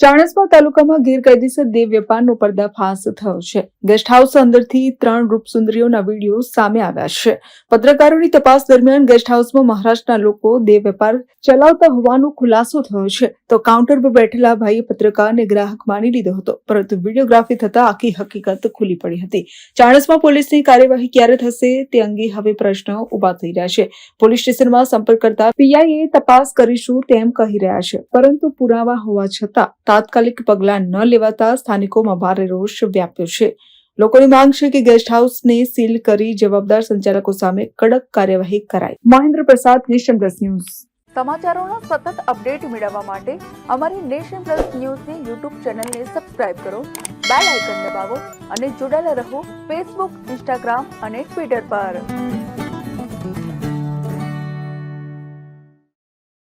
ચાણસ્મા તાલુકામાં ગેરકાયદેસર દેવ વેપારનો પર્દાફાશ થયો છે. ગેસ્ટ હાઉસ અંદરથી ત્રણ રૂપસુંદરીઓના વીડિયો સામે આવ્યા છે. પત્રકારોની તપાસ દરમિયાન ગેસ્ટ હાઉસમાં મહારાષ્ટ્રના લોકો દેવ વેપાર ચલાવતા હોવાનો ખુલાસો થયો છે. તો કાઉન્ટર પર બેઠેલા ભાઈએ પત્રકારને ગ્રાહક માની લીધો હતો, પરંતુ વિડીયોગ્રાફી થતા આખી હકીકત ખુલી પડી હતી. ચાણસ્મા પોલીસની કાર્યવાહી ક્યારે થશે તે અંગે હવે પ્રશ્ન ઊભા થઈ રહ્યા છે. પોલીસ સ્ટેશનમાં સંપર્ક કરતા પીઆઈએ તપાસ કરીશું તેમ કહી રહ્યા છે, પરંતુ પુરાવા હોવા છતાં તાત્કાલિક પગલાં ન લેવાતા સ્થાનિકોમાં ભારે રોષ વ્યાપ્યો છે. લોકોની માંગ છે કે ગેસ્ટ હાઉસને સીલ કરી જવાબદાર સંચાલકો સામે કડક કાર્યવાહી કરાય. મહેન્દ્ર પ્રસાદ, નેશન પ્લસ ન્યૂઝ. સમાચારોના સતત અપડેટ મેળવવા માટે અમારી નેશન પ્લસ ન્યૂઝની યુટ્યુબ ચેનલને સબસ્ક્રાઇબ કરો, બેલ આઇકન દબાવો અને જોડાયેલા રહો ફેસબુક, ઇન્સ્ટાગ્રામ અને ટ્વિટર પર.